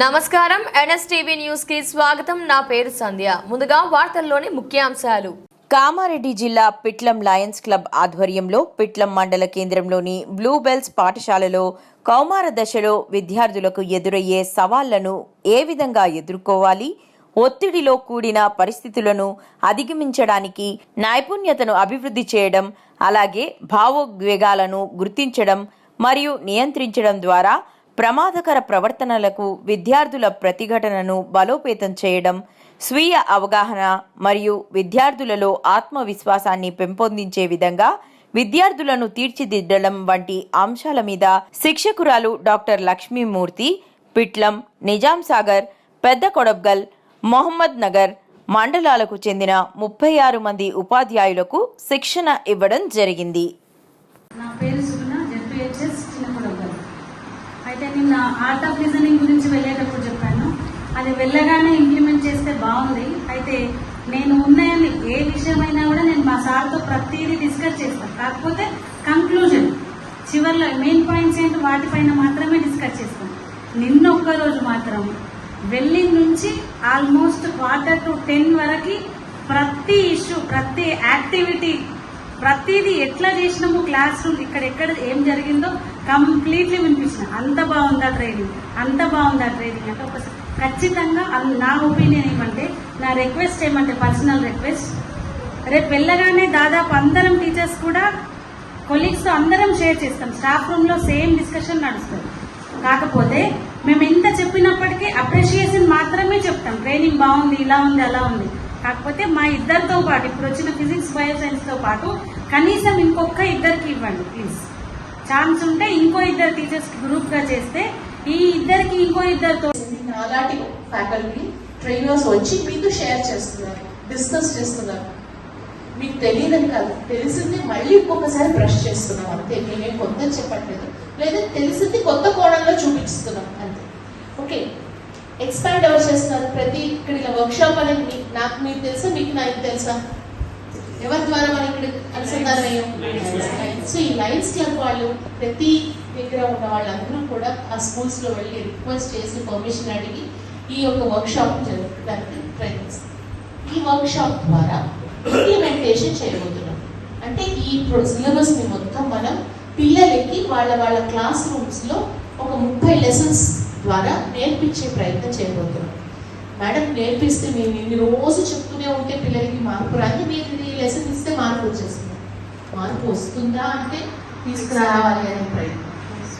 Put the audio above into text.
నమస్కారం. ఎన్ఎస్టీవీ న్యూస్కి స్వాగతం. నా పేరు సంధ్య. ముందుగా వార్తల్లోని ముఖ్యాంశాలు. కామారెడ్డి జిల్లా పిట్లం లయన్స్ క్లబ్ ఆధ్వర్యంలో పిట్లం మండల కేంద్రంలోని బ్లూ బెల్స్ పాఠశాలలో కౌమార దశలో విద్యార్థులకు ఎదురయ్యే సవాళ్ళను ఏ విధంగా ఎదుర్కోవాలి? ఒత్తిడిలో కూడిన పరిస్థితులను అధిగమించడానికి నైపుణ్యతను అభివృద్ధి చేయడం అలాగే భావోద్వేగాలను గుర్తించడం మరియు నియంత్రించడం ద్వారా ప్రమాదకర ప్రవర్తనలకు విద్యార్థుల ప్రతిఘటనను బలోపేతం చేయడం స్వీయ అవగాహన మరియు విద్యార్థులలో ఆత్మవిశ్వాసాన్ని పెంపొందించే విధంగా విద్యార్థులను తీర్చిదిద్దడం వంటి అంశాల మీద శిక్షకురాలు డాక్టర్ లక్ష్మీమూర్తి పిట్లం నిజాం సాగర్ పెద్ద కొడబ్గల్ మొహమ్మద్ నగర్ మండలాలకు చెందిన ముప్పై ఆరు మంది ఉపాధ్యాయులకు శిక్షణ ఇవ్వడం జరిగింది నా పేరు సుగుణ జెడ్పిహెచ్ఎస్ చిన్నపడగల్ అయితే నిన్న ఆర్ట్ ఆఫ్ లిజనింగ్ గురించి వెళ్ళేటప్పుడు చెప్పాను. అది వెళ్ళగానే ఇంప్లిమెంట్ చేస్తే బాగుంది. అయితే నేను ఉన్నాయని ఏ విషయమైనా కూడా నేను మా సార్తో ప్రతిదీ డిస్కస్ చేస్తాను కాకపోతే కంక్లూజన్ చివరిలో మెయిన్ పాయింట్స్ ఏంటి వాటిపైన మాత్రమే డిస్కస్ చేస్తాం. నిన్న ఒక్క రోజు మాత్రం వెళ్ళిన నుంచి ఆల్మోస్ట్ క్వార్టర్ టు టెన్ వరకు ప్రతి ఇష్యూ ప్రతి యాక్టివిటీ ప్రతిదీ ఎట్లా చేసినాము క్లాస్ రూమ్ ఇక్కడ ఎక్కడ ఏం జరిగిందో కంప్లీట్లీ వినిపించిన. అంత బాగుందా ట్రైనింగ్ అంత బాగుందా ట్రైనింగ్ అంటే ఒక ఖచ్చితంగా నా ఒపీనియన్ ఏమంటే నా రిక్వెస్ట్ ఏమంటే పర్సనల్ రిక్వెస్ట్ రేపు వెళ్ళగానే దాదాపు అందరం టీచర్స్ కూడా కొలీగ్స్తో అందరం షేర్ చేస్తాం. స్టాఫ్ రూమ్లో సేమ్ డిస్కషన్ నడుస్తుంది. కాకపోతే మేము ఎంత చెప్పినప్పటికీ అప్రిషియేషన్ మాత్రమే చెప్తాం. ట్రైనింగ్ బాగుంది ఇలా ఉంది అలా ఉంది. కాకపోతే మా ఇద్దరితో పాటు ఇప్పుడు వచ్చిన ఫిజిక్స్ బయో సైన్స్తో పాటు కనీసం ఇంకొక ఇద్దరికి ఇవ్వండి ప్లీజ్. ఛాన్స్ ఉంటే ఇంకో ఇద్దరు టీచర్స్ గ్రూప్గా చేస్తే ఈ ఇద్దరికి ఇంకో ఇద్దరితో నాలాంటి ఫ్యాకల్టీ ట్రైనర్స్ వచ్చి మీతో షేర్ చేస్తున్నారు డిస్కస్ చేస్తున్నారు. మీకు తెలియదని కాదు తెలిసింది మళ్ళీ ఇంకొకసారి బ్రష్ చేస్తున్నాం అంతే. నేనేం కొత్త చెప్పట్లేదు. లేదా తెలిసింది కొత్త కోణంలో చూపిస్తున్నాం అంతే. ఓకే? ఎక్స్పాండ్ ఎవరు చేస్తున్నారు ప్రతి ఇక్కడ ఇలా వర్క్షాప్ అనేది మీకు నాకు మీకు తెలుసా? మీకు నాకు తెలుసా? ఎవరి ద్వారా మనం ఇక్కడ అనుసంధానం అయ్యాం సో ఈ లైన్స్ క్లబ్ వాళ్ళు ప్రతి దగ్గర ఉన్న వాళ్ళందరూ కూడా ఆ స్కూల్స్లో వెళ్ళి రిక్వెస్ట్ చేసి పర్మిషన్ అడిగి ఈ యొక్క వర్క్షాప్ జరగడానికి ఈ వర్క్ షాప్ ద్వారా ఇంప్లిమెంటేషన్ చేయబోతున్నాం. అంటే ఈ సిలబస్ని మొత్తం మనం పిల్లలకి వాళ్ళ వాళ్ళ క్లాస్ రూమ్స్లో ఒక ముప్పై లెసన్స్ ద్వారా నేర్పించే ప్రయత్నం చేయబోతున్నాం. మేడం నేర్పిస్తే మేము ఇన్ని రోజు చెప్తూనే ఉంటే పిల్లలకి మార్పు రాదు. మీరు ఇది లెసన్ ఇస్తే మార్పు వచ్చేస్తుంది. మార్పు వస్తుందా అంటే తీసుకురావాలి అనే ప్రయత్నం.